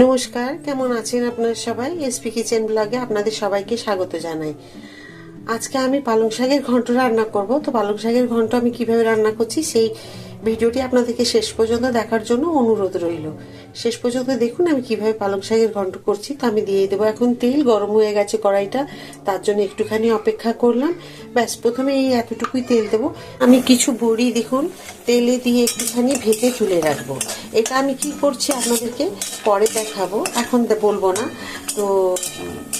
নমস্কার, কেমন আছেন আপনারা সবাই? এসপি কিচেন ব্লগে আপনাদের সবাইকে স্বাগত জানাই। আজকে আমি পালং শাকের ঘন্ট রান্না করব। তো পালং শাকের ঘন্ট আমি কীভাবে রান্না করছি, সেই ভিডিওটি আপনাদেরকে শেষ পর্যন্ত দেখার জন্য অনুরোধ রইল। শেষ পর্যন্ত দেখুন, আমি কীভাবে পালং শাকের ঘন্ট করছি তো আমি দিয়ে দেবো। এখন তেল গরম হয়ে গেছে কড়াইটা, তার জন্য একটুখানি অপেক্ষা করলাম। ব্যাস, প্রথমে এই এতটুকুই তেল দেবো। আমি কিছু বড়ি দেখুন, তেলে দিয়ে একটুখানি ভেজে তুলে রাখব। এটা আমি কি করছি আপনাদেরকে পরে দেখাবো, এখন বলব না। তো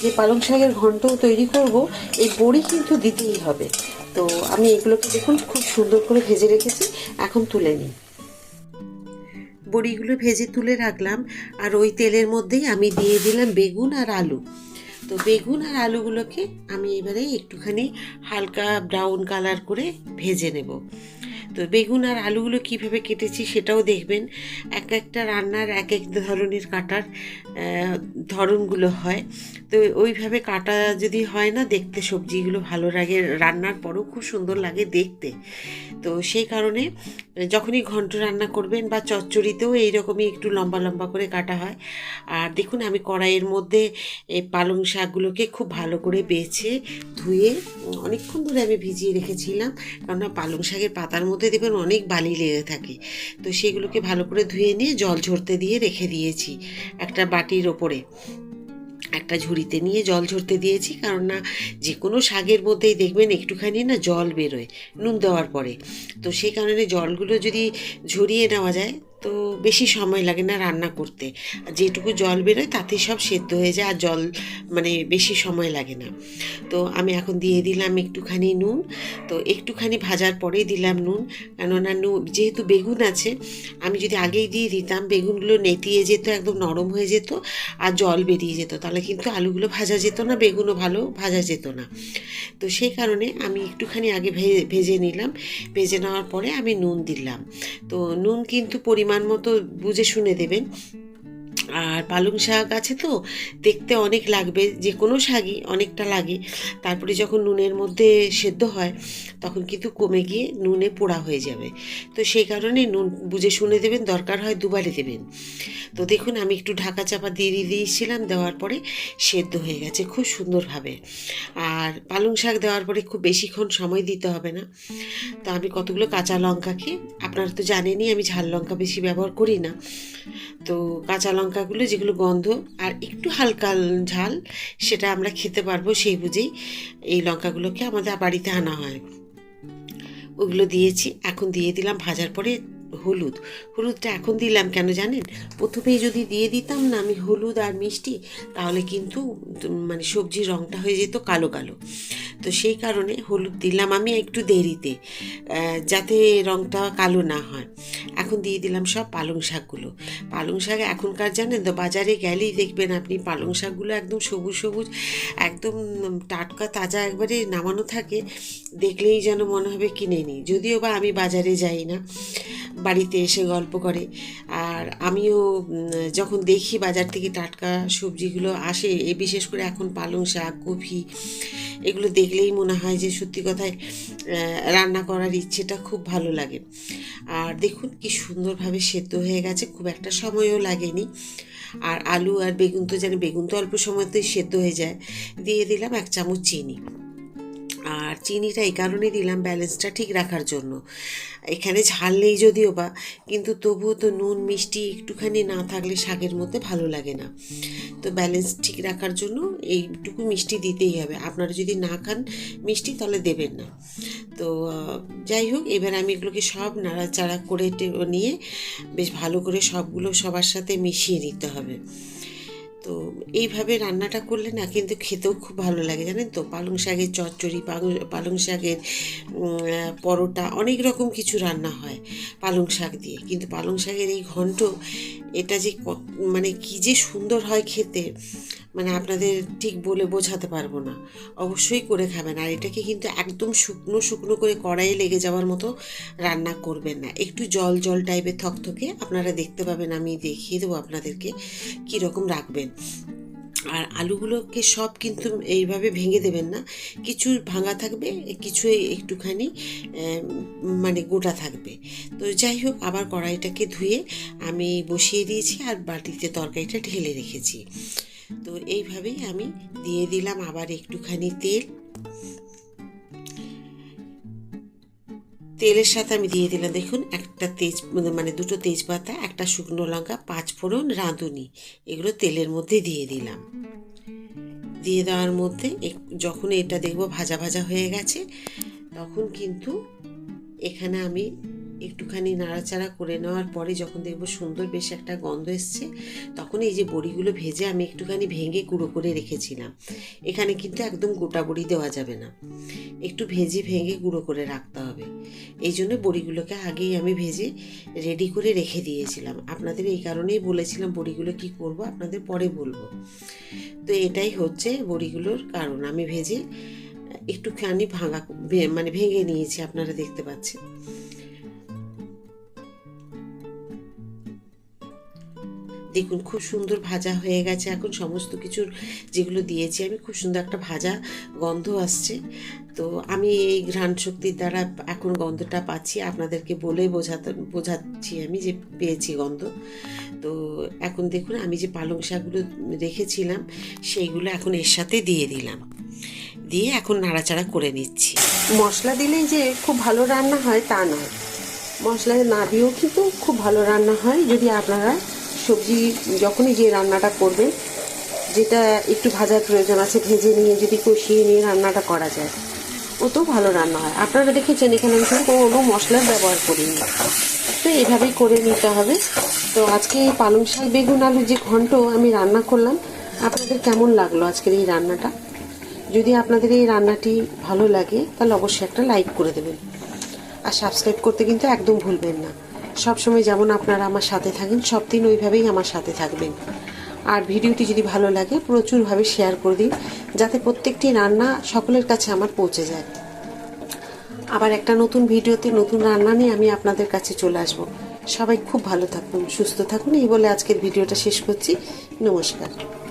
যে পালং শাকের ঘন্ট তৈরি করব, এই বড়ি কিন্তু দিতেই হবে। তো আমি এগুলোকে দেখুন, খুব সুন্দর করে ভেজে রেখেছি। এখন তুলে নিই। বড়িগুলো ভেজে তুলে রাখলাম, আর ওই তেলের মধ্যেই আমি দিয়ে দিলাম বেগুন আর আলু। তো বেগুন আর আলুগুলোকে আমি এবারে একটুখানি হালকা ব্রাউন কালার করে ভেজে নেব। তো বেগুন আর আলুগুলো কীভাবে কেটেছি সেটাও দেখবেন। এক একটা রান্নার এক এক ধরনের কাটার ধরনগুলো হয়। তো ওইভাবে কাটা যদি হয় না, দেখতে সবজিগুলো ভালো লাগে। রান্নার পরও খুব সুন্দর লাগে দেখতে। তো সেই কারণে যখনই ঘন্ট রান্না করবেন বা চচ্চড়িতেও এইরকমই একটু লম্বা লম্বা করে কাটা হয়। আর দেখুন, আমি কড়াইয়ের মধ্যে পালং শাকগুলোকে খুব ভালো করে বেছে ধুয়ে, অনেকক্ষণ ধরে আমি ভিজিয়ে রেখেছিলাম। কেননা পালং শাকের পাতার মধ্যে দেখবেন অনেক বালি লেগে থাকে। তো সেগুলোকে ভালো করে ধুয়ে নিয়ে জল ঝরতে দিয়ে রেখে দিয়েছি একটা বাটির ওপরে। একটা ঝুড়িতে নিয়ে জল ঝরতে দিয়েছি কারণ না যে কোনো শাকের মধ্যেই দেখবেন একটুখানি না জল বেরোয় নুন দেওয়ার পরে। তো সেই কারণে জলগুলো যদি ঝরিয়ে নেওয়া যায় তো বেশি সময় লাগে না রান্না করতে। যেটুকু জল বেরোয় তাতে সব সেদ্ধ হয়ে যায় আর জল মানে বেশি সময় লাগে না। তো আমি এখন দিয়ে দিলাম একটুখানি নুন। তো একটুখানি ভাজার পরেই দিলাম নুন। কেননা নুন, যেহেতু বেগুন আছে, আমি যদি আগেই দিয়ে দিতাম, বেগুনগুলো নেতিয়ে যেত, একদম নরম হয়ে যেত আর জল বেরিয়ে যেত। তাহলে কিন্তু আলুগুলো ভাজা যেত না, বেগুনও ভালো ভাজা যেত না। তো সেই কারণে আমি একটুখানি আগে ভেজে নিলাম। ভেজে নেওয়ার পরে আমি নুন দিলাম। তো নুন কিন্তু পরিমাণ মতো বুঝে শুনে দেবেন। আর পালং শাক আছে তো, দেখতে অনেক লাগবে, যে কোনো শাকই অনেকটা লাগে। তারপরে যখন নুনের মধ্যে সেদ্ধ হয়, তখন কিন্তু কমে গিয়ে নুনে পোড়া হয়ে যাবে। তো সেই কারণে নুন, বুঝে শুনে দেবেন, দরকার হয় দুবারে দেবেন। তো দেখুন, আমি একটু ঢাকা চাপা দিয়ে দিয়ে দিয়েছিলাম, দেওয়ার পরে সেদ্ধ হয়ে গেছে খুব সুন্দরভাবে। আর পালং শাক দেওয়ার পরে খুব বেশিক্ষণ সময় দিতে হবে না। তো আমি কতগুলো কাঁচা লঙ্কাকে আপনারা তো জানেনই, আমি ঝাল লঙ্কা বেশি ব্যবহার করি না। তো কাঁচা লঙ্কাগুলো, যেগুলো গন্ধ আর একটু হালকা ঝাল, সেটা আমরা খেতে পারব সেই বুঝেই এই লঙ্কাগুলোকে আমাদের বাড়িতে আনা হয়। ওগুলো দিয়েছি, এখন দিয়ে দিলাম ভাজার পরে হলুদ। হলুদটা এখন দিলাম কেন জানেন? প্রথমেই যদি দিয়ে দিতাম না আমি হলুদ আর মিষ্টি, তাহলে কিন্তু মানে সবজির রঙটা হয়ে যেত কালো কালো। তো সেই কারণে হলুদ দিলাম আমি একটু দেরিতে যাতে রঙটা কালো না হয়। এখন দিয়ে দিলাম সব পালং শাকগুলো। পালং শাক এখনকার জানেন তো, বাজারে গেলেই দেখবেন আপনি পালং শাকগুলো একদম সবুজ সবুজ, একদম টাটকা তাজা একবারে নামানো থাকে, দেখলেই যেন মনে হবে কিনে নিই। যদিও বা আমি বাজারে যাই না বাড়িতে এসে গল্প করে। আর আমিও যখন দেখি বাজার থেকে টাটকা সবজিগুলো আসে, এ বিশেষ করে এখন পালং শাক, কফি, এগুলো দেখলেই মনে হয় যে সত্যি কথায় রান্না করার ইচ্ছেটা খুব ভালো লাগে। আর দেখুন কি সুন্দরভাবে সেদ্ধ হয়ে গেছে, খুব একটা সময়ও লাগেনি। আর আলু আর বেগুন তো জানি, বেগুন তো অল্প সময়তেই সেদ্ধ হয়ে যায়। দিয়ে দিলাম এক চামচ চিনি। আর চিনিটা এই কারণে দিলাম ব্যালেন্সটা ঠিক রাখার জন্য। এখানে ঝাল নেই যদিও বা, কিন্তু তবুও তো নুন, মিষ্টি একটুখানি না থাকলে শাকের মধ্যে ভালো লাগে না। তো ব্যালেন্স ঠিক রাখার জন্য এইটুকু মিষ্টি দিতেই হবে। আপনারা যদি না খান মিষ্টি তাহলে দেবেন না। তো যাই হোক, এবার আমি এগুলোকে সব নাড়াচাড়া করে নিয়ে বেশ ভালো করে সবগুলো সবার সাথে মিশিয়ে নিতে হবে। তো এইভাবে রান্নাটা করলে না কিন্তু খেতেও খুব ভালো লাগে, জানেন তো? পালং শাকের চচ্চড়ি, পালং- শাকের পরোটা অনেক রকম কিছু রান্না হয় পালং শাক দিয়ে। কিন্তু পালং শাকের এই ঘন্ট এটা যে মানে কি যে সুন্দর হয় খেতে মানে আপনাদের ঠিক বলে বোঝাতে পারব না। অবশ্যই করে খাবেন। আর এটাকে কিন্তু একদম শুকনো শুকনো করে কড়াইয়ে লেগে যাওয়ার মতো রান্না করবেন না। একটু জল জল টাইপের থকথকে আপনারা দেখতে পাবেন, আমি দেখিয়ে দেবো আপনাদেরকে কীরকম রাখবেন। আর আলুগুলোকে সব কিন্তু এইভাবে ভেঙে দেবেন না। কিছু ভাঙা থাকবে, কিছু একটুখানি মানে গোটা থাকবে। তো যাই হোক, আবার কড়াইটাকে ধুয়ে আমি বসিয়ে দিয়েছি আর বাটিতে তরকারিটা ঢেলে রেখেছি। তো এইভাবেই আমি দিয়ে দিলাম আবার একটুখানি তেল। তেলের সাথে আমি দিয়ে দিলাম, দেখুন, একটা তেজ মানে দুটো তেজপাতা, একটা শুকনো লঙ্কা, পাঁচ ফোড়ন রাঁধুনি, এগুলো তেলের মধ্যে দিয়ে দিলাম। দিয়ে দেওয়ার মধ্যে যখন এটা দেখব ভাজা ভাজা হয়ে গেছে, তখন কিন্তু এখানে আমি একটুখানি নাড়াচাড়া করে নেওয়ার পরে যখন দেখব সুন্দর বেশ একটা গন্ধ এসছে, তখন এই যে বড়িগুলো ভেজে আমি একটুখানি ভেঙে গুঁড়ো করে রেখেছিলাম। এখানে কিন্তু একদম গোটা বড়ি দেওয়া যাবে না। একটু ভেজে ভেঙে গুঁড়ো করে রাখতে হবে। এই জন্য বড়িগুলোকে আগেই আমি ভেজে রেডি করে রেখে দিয়েছিলাম। আপনাদের এই কারণেই বলেছিলাম বড়িগুলো কি করব, আপনাদের পরে বলব। তো এটাই হচ্ছে বড়িগুলোর কারণ। আমি ভেজে একটুখানি ভাঙা মানে ভেঙে নিয়েছি, আপনারা দেখতে পাচ্ছেন। দেখুন, খুব সুন্দর ভাজা হয়ে গেছে। এখন সমস্ত কিছুর যেগুলো দিয়েছি, আমি খুব সুন্দর একটা ভাজা গন্ধ আসছে। তো আমি এই ঘ্রাণ শক্তির দ্বারা এখন গন্ধটা পাচ্ছি। আপনাদেরকে বলে বোঝাতে, বোঝাচ্ছি আমি যে পেয়েছি গন্ধ। তো এখন দেখুন, আমি যে পালং শাকগুলো রেখেছিলাম, সেইগুলো এখন এর সাথে দিয়ে দিলাম। দিয়ে এখন নাড়াচাড়া করে নিচ্ছি। মশলা দিলেই যে খুব ভালো রান্না হয় তা নয়। মশলা না দিয়েও কিন্তু খুব ভালো রান্না হয়। যদি আপনারা সবজি যখনই যে রান্নাটা করবেন যেটা একটু ভাজার প্রয়োজন আছে, ভেজে নিয়ে যদি কষিয়ে নিয়ে রান্নাটা করা যায় ওতেও ভালো রান্না হয়। আপনারা দেখেছেন এখানে আমি কিন্তু কোনো মশলার ব্যবহার করিনি। তো এইভাবেই করে নিতে হবে। তো আজকে এই পালং শাক, বেগুন, আলু যে ঘন্ট আমি রান্না করলাম, আপনাদের কেমন লাগল আজকের এই রান্নাটা? যদি আপনাদের এই রান্নাটি ভালো লাগে, তাহলে অবশ্যই একটা লাইক করে দেবেন। আর সাবস্ক্রাইব করতে কিন্তু একদম ভুলবেন না। সব সময় যেমন আপনারা আমার সাথে থাকেন, সব দিন ওইভাবেই আমার সাথে থাকবেন। আর ভিডিওটি যদি ভালো লাগে, প্রচুরভাবে শেয়ার করে দিন, যাতে প্রত্যেকটি রান্না সকলের কাছে আমার পৌঁছে যায়। আবার একটা নতুন ভিডিওতে নতুন রান্না নিয়ে আমি আপনাদের কাছে চলে আসব। সবাই খুব ভালো থাকুন, সুস্থ থাকুন, এই বলে আজকের ভিডিওটা শেষ করছি। নমস্কার।